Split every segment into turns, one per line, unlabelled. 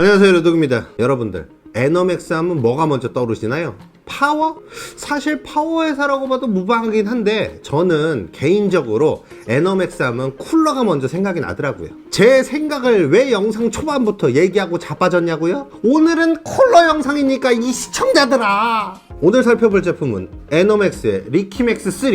안녕하세요 루독입니다 여러분들 에너맥스 하면 뭐가 먼저 떠오르시나요? 파워? 사실 파워 회사라고 봐도 무방하긴 한데 저는 개인적으로 에너맥스 하면 쿨러가 먼저 생각이 나더라고요 제 생각을 왜 영상 초반부터 얘기하고 자빠졌냐고요? 오늘은 쿨러 영상이니까 이 시청자들아 오늘 살펴볼 제품은 에너맥스의 리키맥스 3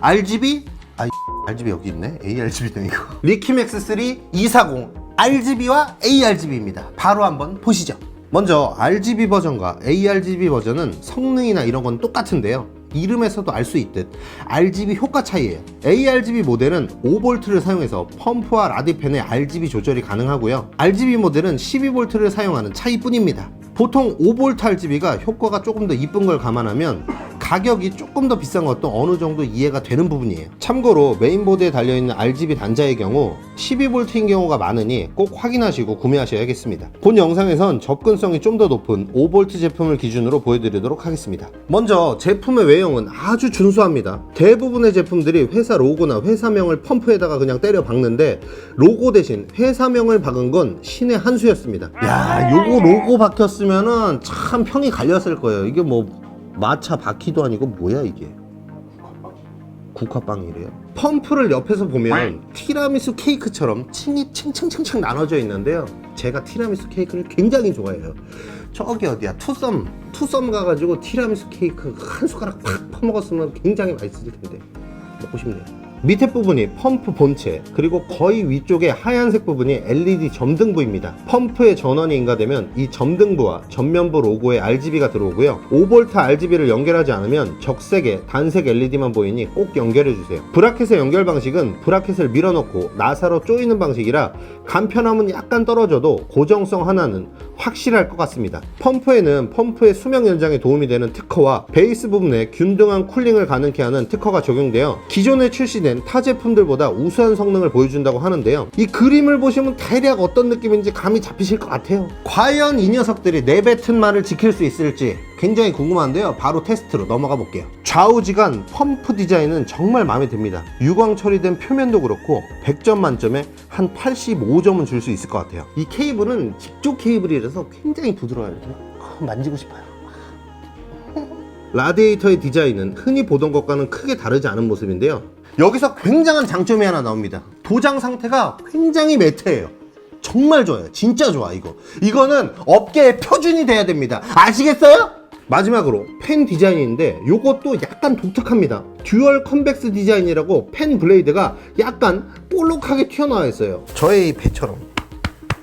RGB? 아 RGB 여기 있네 ARGB네 이거 리키맥스 3 240 RGB와 ARGB입니다. 바로 한번 보시죠. 먼저 RGB 버전과 ARGB 버전은 성능이나 이런 건 똑같은데요. 이름에서도 알 수 있듯 RGB 효과 차이예요. ARGB 모델은 5V를 사용해서 펌프와 라디팬의 RGB 조절이 가능하고요. RGB 모델은 12V를 사용하는 차이뿐입니다. 보통 5V RGB가 효과가 조금 더 이쁜 걸 감안하면 가격이 조금 더 비싼 것도 어느 정도 이해가 되는 부분이에요. 참고로 메인보드에 달려있는 RGB 단자의 경우 12V인 경우가 많으니 꼭 확인하시고 구매하셔야겠습니다. 본 영상에선 접근성이 좀 더 높은 5V 제품을 기준으로 보여드리도록 하겠습니다. 먼저 제품의 외형은 아주 준수합니다. 대부분의 제품들이 회사 로고나 회사명을 펌프에다가 그냥 때려 박는데 로고 대신 회사명을 박은 건 신의 한 수였습니다. 야, 요거 로고 박혔으면은 참 평이 갈렸을 거예요. 이게 뭐 마차 바퀴도 아니고 뭐야 이게? 국화빵이래요? 펌프를 옆에서 보면 티라미수 케이크처럼 층이 층층층층 나눠져 있는데요. 제가 티라미수 케이크를 굉장히 좋아해요. 저기 어디야? 투썸 투썸 가가지고 티라미수 케이크 한 숟가락 팍 퍼먹었으면 굉장히 맛있을 텐데. 먹고 싶네요 밑에 부분이 펌프 본체 그리고 거의 위쪽에 하얀색 부분이 LED 점등부입니다. 펌프의 전원이 인가되면 이 점등부와 전면부 로고에 RGB가 들어오고요. 5V RGB를 연결하지 않으면 적색의 단색 LED만 보이니 꼭 연결해 주세요. 브라켓의 연결 방식은 브라켓을 밀어넣고 나사로 조이는 방식이라 간편함은 약간 떨어져도 고정성 하나는 확실할 것 같습니다. 펌프에는 펌프의 수명 연장에 도움이 되는 특허와 베이스 부분에 균등한 쿨링을 가능케 하는 특허가 적용되어 기존에 출시 된 타 제품들보다 우수한 성능을 보여준다고 하는데요. 이 그림을 보시면 대략 어떤 느낌인지 감이 잡히실 것 같아요. 과연 이 녀석들이 내뱉은 말을 지킬 수 있을지 굉장히 궁금한데요. 바로 테스트로 넘어가 볼게요. 좌우지간 펌프 디자인은 정말 마음에 듭니다. 유광 처리된 표면도 그렇고 100점 만점에 한 85점은 줄 수 있을 것 같아요. 이 케이블은 직조 케이블이라서 굉장히 부드러워요. 어, 만지고 싶어요. 라디에이터의 디자인은 흔히 보던 것과는 크게 다르지 않은 모습인데요. 여기서 굉장한 장점이 하나 나옵니다. 도장 상태가 굉장히 매트해요. 정말 좋아요. 진짜 좋아, 이거. 이거는 업계의 표준이 돼야 됩니다. 아시겠어요? 마지막으로 펜 디자인인데 이것도 약간 독특합니다. 듀얼 컨벡스 디자인이라고 펜 블레이드가 약간 볼록하게 튀어나와 있어요. 저의 이 배처럼.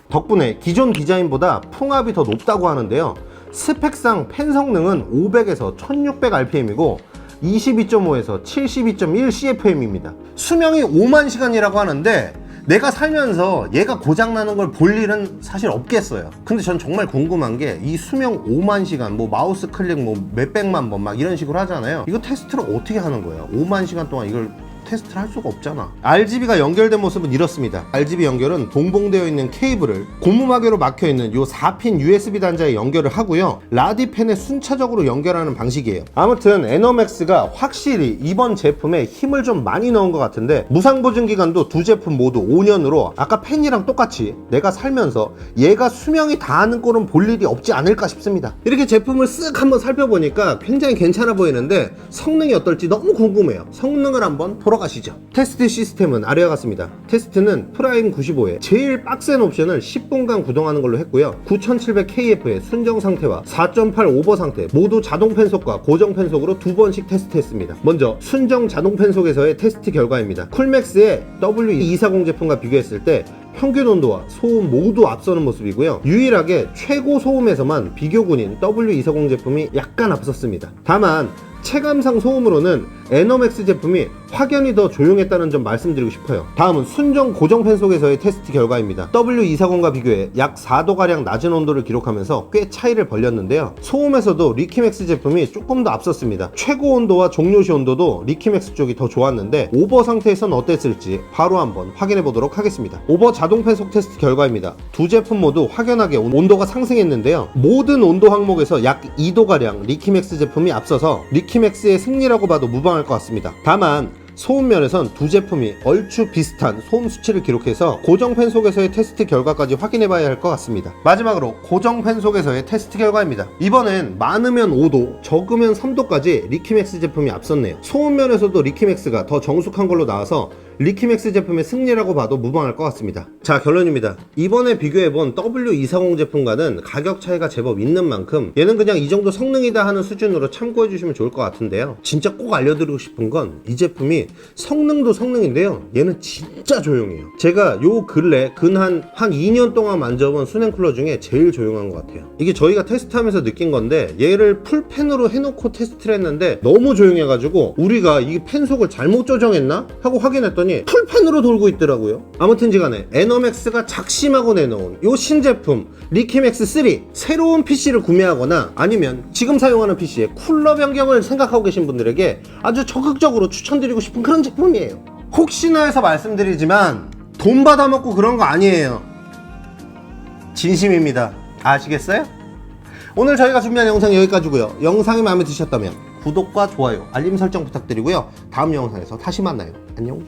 덕분에 기존 디자인보다 풍압이 더 높다고 하는데요. 스펙상 펜 성능은 500에서 1600rpm이고 22.5에서 72.1 CFM입니다. 수명이 5만 시간이라고 하는데 내가 살면서 얘가 고장나는 걸 볼 일은 사실 없겠어요. 근데 전 정말 궁금한 게 이 수명 5만 시간, 뭐 마우스 클릭 뭐 몇백만 번 막 이런 식으로 하잖아요. 이거 테스트를 어떻게 하는 거예요? 5만 시간 동안 이걸 테스트를 할 수가 없잖아. RGB가 연결된 모습은 이렇습니다. RGB 연결은 동봉되어 있는 케이블을 고무마개로 막혀 있는 요 4핀 USB 단자에 연결을 하고요. 라디펜에 순차적으로 연결하는 방식이에요. 아무튼 에너맥스가 확실히 이번 제품에 힘을 좀 많이 넣은 것 같은데 무상 보증 기간도 두 제품 모두 5년으로 아까 펜이랑 똑같이 내가 살면서 얘가 수명이 다하는 꼴은 볼 일이 없지 않을까 싶습니다. 이렇게 제품을 쓱 한번 살펴보니까 굉장히 괜찮아 보이는데 성능이 어떨지 너무 궁금해요. 성능을 한번 보러 가시죠. 테스트 시스템은 아래와 같습니다. 테스트는 프라임 95에 제일 빡센 옵션을 10분간 구동하는 걸로 했고요. 9700KF의 순정 상태와 4.8 오버 상태 모두 자동 펜속과 고정 펜속으로 두 번씩 테스트했습니다. 먼저 순정 자동 펜속에서의 테스트 결과입니다. 쿨맥스의 W240 제품과 비교했을 때 평균 온도와 소음 모두 앞서는 모습이고요. 유일하게 최고 소음에서만 비교군인 W240 제품이 약간 앞섰습니다. 다만 체감상 소음으로는 에너맥스 제품이 확연히 더 조용했다는 점 말씀드리고 싶어요. 다음은 순정 고정 펜속에서의 테스트 결과입니다. W240과 비교해 약 4도가량 낮은 온도를 기록하면서 꽤 차이를 벌렸는데요. 소음에서도 리키맥스 제품이 조금 더 앞섰습니다. 최고 온도와 종료시 온도도 리키맥스 쪽이 더 좋았는데 오버 상태에선 어땠을지 바로 한번 확인해 보도록 하겠습니다. 오버 자동 펜속 테스트 결과입니다. 두 제품 모두 확연하게 온- 온도가 상승했는데요. 모든 온도 항목에서 약 2도가량 리키맥스 제품이 앞서서 리키 맥스의 승리라고 봐도 무방할 것 같습니다. 다만 소음 면에선 두 제품이 얼추 비슷한 소음 수치를 기록해서 고정 팬 속에서의 테스트 결과까지 확인해 봐야 할 것 같습니다. 마지막으로 고정 팬 속에서의 테스트 결과입니다. 이번엔 많으면 5도, 적으면 3도까지 리키맥스 제품이 앞섰네요. 소음 면에서도 리키맥스가 더 정숙한 걸로 나와서 리키맥스 제품의 승리라고 봐도 무방할 것 같습니다. 자, 결론입니다. 이번에 비교해본 W240 제품과는 가격 차이가 제법 있는 만큼 얘는 그냥 이 정도 성능이다 하는 수준으로 참고해주시면 좋을 것 같은데요. 진짜 꼭 알려드리고 싶은 건 이 제품이 성능도 성능인데요. 얘는 진짜 조용해요. 제가 요 근래 근한 한 2년 동안 만져본 수냉 쿨러 중에 제일 조용한 것 같아요. 이게 저희가 테스트하면서 느낀 건데 얘를 풀펜으로 해놓고 테스트를 했는데 너무 조용해가지고 우리가 이펜 속을 잘못 조정했나? 하고 확인했더니 풀펜으로 돌고 있더라고요. 아무튼지간에 에너맥스가 작심하고 내놓은 요 신제품 리키맥스 3 새로운 PC를 구매하거나 아니면 지금 사용하는 PC의 쿨러 변경을 생각하고 계신 분들에게 아주 적극적으로 추천드리고 싶은 그런 제품이에요. 혹시나 해서 말씀드리지만 돈 받아먹고 그런 거 아니에요. 진심입니다. 아시겠어요? 오늘 저희가 준비한 영상 여기까지고요. 영상이 마음에 드셨다면 구독과 좋아요, 알림 설정 부탁드리고요. 다음 영상에서 다시 만나요. 안녕.